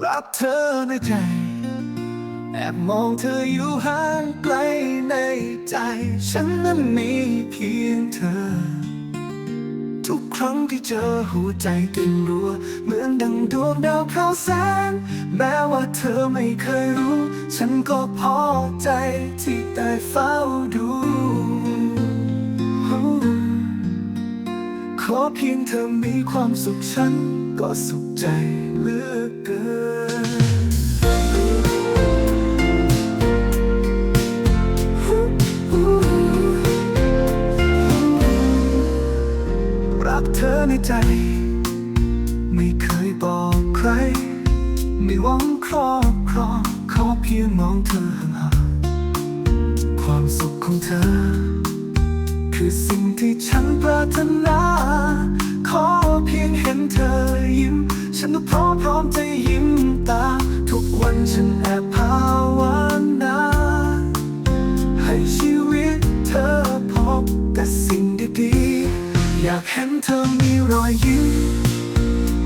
รักเธอในใจ แอบมองเธออยู่ห่างไกลในใจ ฉันนั้นมีเพียงเธอ ทุกครั้งที่เจอหัวใจเต้นรัว เหมือนดังดวงดาวเข้าแสง แม้ว่าเธอไม่เคยรู้ ฉันก็พอใจที่ได้เฝ้าดูขอเพียงเธอมีความสุขฉันก็สุขใจเหลือเกิน ในใจ ไม่เคยบอกใคร ไม่หวังครอบครองขอเพียงมองเธอห่างๆความสุขของเธอ คือสิ่งที่ฉันปรารถนา ขอเพียงเห็นเธอยิ้ม ฉันก็พร้อมพร้อมจะยิ้มตา ทุกวันฉันแอบากเห็นเธอมีรอยยิ้ม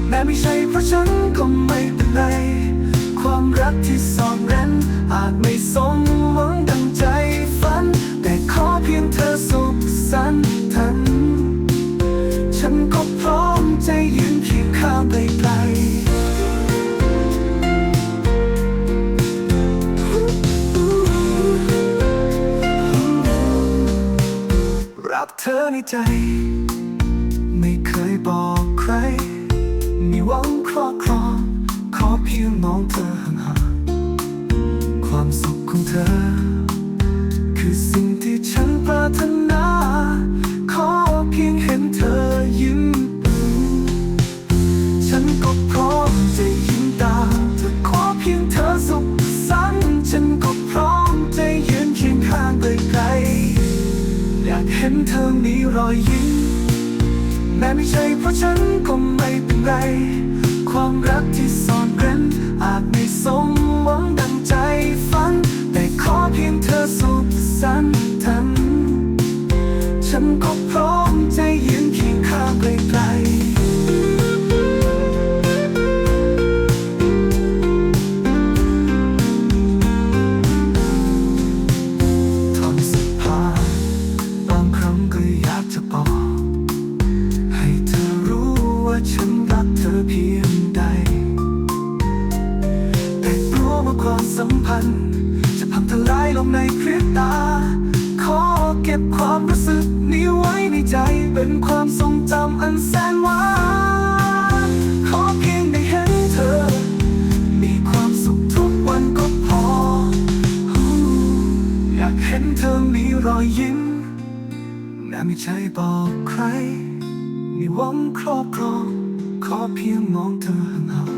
แม้ไม่ใช่เพราะฉันก็ไม่เป็นไร ความรักที่ซ่อนเร้นอาจไม่สมหวังดังใจฝัน แต่ขอเพียงเธอสุขสันต์ทัน ฉันก็พร้อมใจยืนเคียงข้างไกลรักเธอในใจ ไม่เคยบอกใคร มีหวังครอบครองขอเพียงมองเธอห่างๆความสุขของเธอ คือสิ่งที่ฉันปรารถนา ขอเพียงเห็นเธอยิ้ม ฉันก็พร้อมจะยิ้มตามจะขอเพียงเธอสุขสันต์ฉันก็พร้อมจะยืนเคียงข้างไกลๆอยากเห็นเธอมีรอยยิ้ม แม้ไม่ใช่เพราะฉันก็ไม่เป็นไร ความรักที่ซ่อนเร้นอาจไม่สมหวังดังใจฝัน แต่ขอเพียงเธอสุขสันต์ทันฉันก็พร้อม ความสัมพันธ์ จะพังทลายลงในพริบตา ขอเก็บความรู้สึกนี้ไว้ในใจ เป็นความทรงจำอันแสนหวานขอเพียงได้เห็นเธอ มีความสุขทุกวันก็พอ อยากเห็นเธอมีรอยยิ้มแม้ไม่ใช่บอกใคร มีหวังครอบครองขอเพียงมองเธอห่าง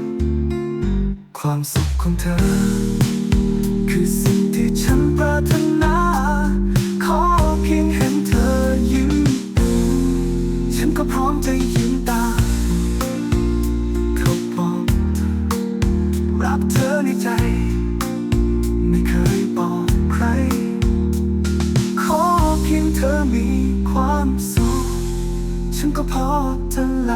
ความสุขของเธอ คือสิ่งที่ฉันปรารถนา ขอเพียงเห็นเธอยิ้ม ฉันก็พร้อมจะยิ้มตาเธอบอกรับเธอในใจ ไม่เคยบอกใคร ขอเพียงเธอมีความสุข ฉันก็พอจะไหล